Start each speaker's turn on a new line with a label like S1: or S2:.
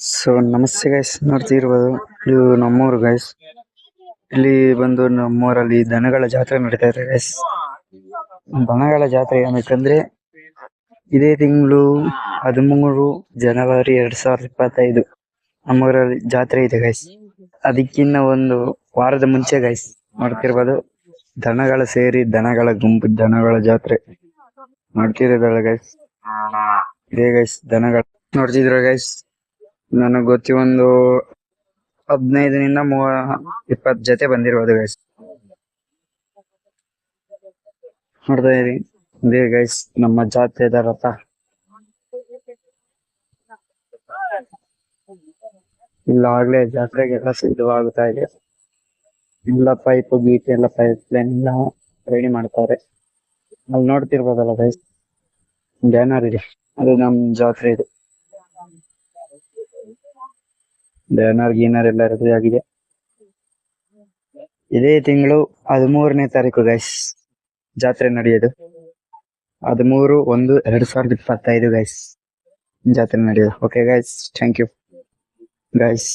S1: So ನಮಸ್ತೆ guys ನೋಡ್ತಿರ್ಬೋದು ಇದು ನಮ್ಮೂರು ಗೈಸ್ ಇಲ್ಲಿ ಬಂದು ನಮ್ಮೂರಲ್ಲಿ ದನಗಳ ಜಾತ್ರೆ ನಡೀತಾ ಇದೆ ಗೈಸ್ ದನಗಳ ಜಾತ್ರೆ ಏನಕ್ಕಂದ್ರೆ, ಇದೇ ತಿಂಗಳು ಹದಿಮೂರು ಜನವರಿ ಎರಡ್ ಸಾವಿರದ ಇಪ್ಪತ್ತೈದು ನಮ್ಮೂರಲ್ಲಿ ಜಾತ್ರೆ ಇದೆ ಗೈಸ್ ಅದಕ್ಕಿನ್ನ ಒಂದು ವಾರದ ಮುಂಚೆ ಗೈಸ್ ನೋಡ್ತಿರ್ಬೋದು ದನಗಳ ಸೇರಿ ದನಗಳ ಗುಂಪು, ದನಗಳ ಜಾತ್ರೆ ಮಾಡ್ತಿರೋದಲ್ಲ ಗೈಸ್ ಇದೇ ಗೈಸ್ ದನಗಳ ನೋಡ್ತಿದ್ರ ಗೈಸ್ ನನಗ್ ಗೊತ್ತಿ ಒಂದು ಹದಿನೈದರಿಂದ ಮೂವ ಇಪ್ಪತ್ ಜೊತೆ ಬಂದಿರ್ಬೋದು ಗೈಸ್ ನೋಡ್ತಾ ಇರಿ. ಇದೇ ಗೈಸ್ ನಮ್ಮ ಜಾತ್ರೆದ ರಥ. ಇಲ್ಲ ಆಗ್ಲೇ ಜಾತ್ರೆಗೆಲ್ಲ ಸಿದ್ಧವಾಗುತ್ತಾ ಇದೆ. ಎಲ್ಲ ಪೈಪ್ ಗೀಟ್ ಎಲ್ಲ ಪೈಪ್ ಲೈನ್ ಎಲ್ಲ ರೆಡಿ ಮಾಡ್ತಾರೆ. ಅಲ್ಲಿ ನೋಡ್ತಿರ್ಬೋದಲ್ಲ ಗೈಸ್ ಬ್ಯಾನರ್ ಇದೆ. ಅದು ನಮ್ಮ ಜಾತ್ರೆ ಇದು. ಬ್ಯಾನರ್ ಗೀನರ್ ಎಲ್ಲ ರೆಡಿ ಆಗಿದೆ. ಇದೇ ತಿಂಗಳು ಹದಿಮೂರನೇ ತಾರೀಕು ಗೈಸ್ ಜಾತ್ರೆ ನಡೆಯೋದು. ಹದಿಮೂರು ಒಂದು ಎರಡ್ ಸಾವಿರದ ಇಪ್ಪತ್ತೈದು ಗೈಸ್ ಜಾತ್ರೆ ನಡೆಯೋದು. Okay guys thank you guys